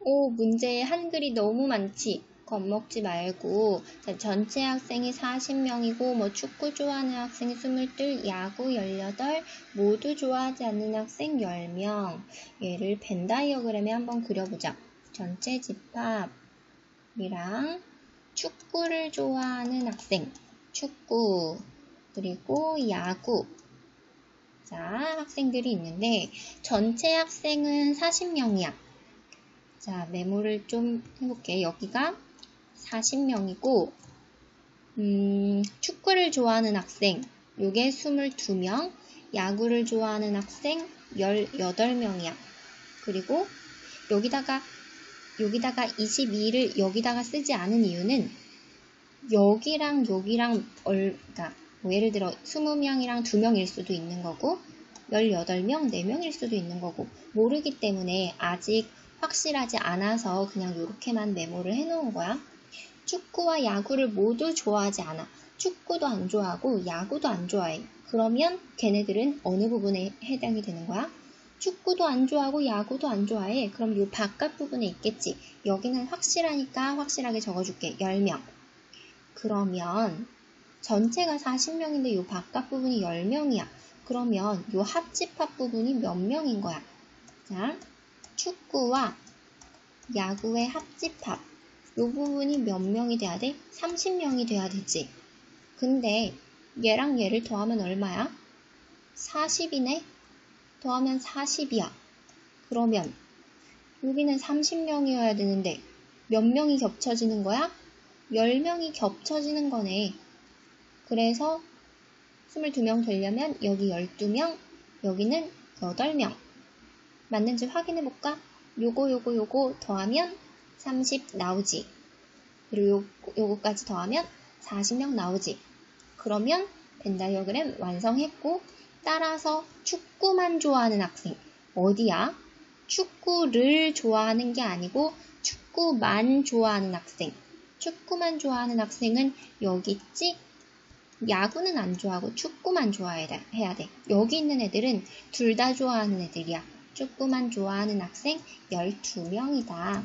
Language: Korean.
오, 문제에 한글이 너무 많지. 겁먹지 말고 자, 전체 학생이 40명이고 뭐 축구 좋아하는 학생이 22, 야구 18, 모두 좋아하지 않는 학생 10명. 얘를 벤 다이어그램에 한번 그려보자. 전체 집합이랑 축구를 좋아하는 학생, 축구, 그리고 야구. 자, 학생들이 있는데 전체 학생은 40명이야. 자, 메모를 좀 해볼게. 여기가 40명이고, 음, 축구를 좋아하는 학생, 요게 22명, 야구를 좋아하는 학생 18명이야. 그리고 여기다가, 여기다가 22를 여기다가 쓰지 않은 이유는 여기랑 여기랑 얼, 그러니까 뭐 예를 들어 20명이랑 2명일 수도 있는 거고 18명, 4명일 수도 있는 거고 모르기 때문에 아직 확실하지 않아서 그냥 이렇게만 메모를 해놓은 거야. 축구와 야구를 모두 좋아하지 않아. 축구도 안 좋아하고 야구도 안 좋아해. 그러면 걔네들은 어느 부분에 해당이 되는 거야? 축구도 안 좋아하고 야구도 안 좋아해. 그럼 요 바깥 부분에 있겠지. 여기는 확실하니까 확실하게 적어줄게. 10명. 그러면 전체가 40명인데 요 바깥 부분이 10명이야. 그러면 요 합집합 부분이 몇 명인 거야? 자, 축구와 야구의 합집합. 요 부분이 몇 명이 돼야 돼? 30명이 돼야 되지. 근데 얘랑 얘를 더하면 얼마야? 40이네? 더하면 40이야. 그러면 여기는 30명이어야 되는데 몇 명이 겹쳐지는 거야? 10명이 겹쳐지는 거네. 그래서 22명 되려면 여기 12명, 여기는 8명. 맞는지 확인해 볼까? 요거 요거 요거 더하면 30 나오지. 그리고 요, 요거까지 더하면 40명 나오지. 그러면 벤다이어그램 완성했고 따라서 축구만 좋아하는 학생 어디야? 축구를 좋아하는 게 아니고 축구만 좋아하는 학생. 축구만 좋아하는 학생은 여기 있지? 야구는 안 좋아하고 축구만 좋아해야 돼. 여기 있는 애들은 둘 다 좋아하는 애들이야. 축구만 좋아하는 학생 12명이다.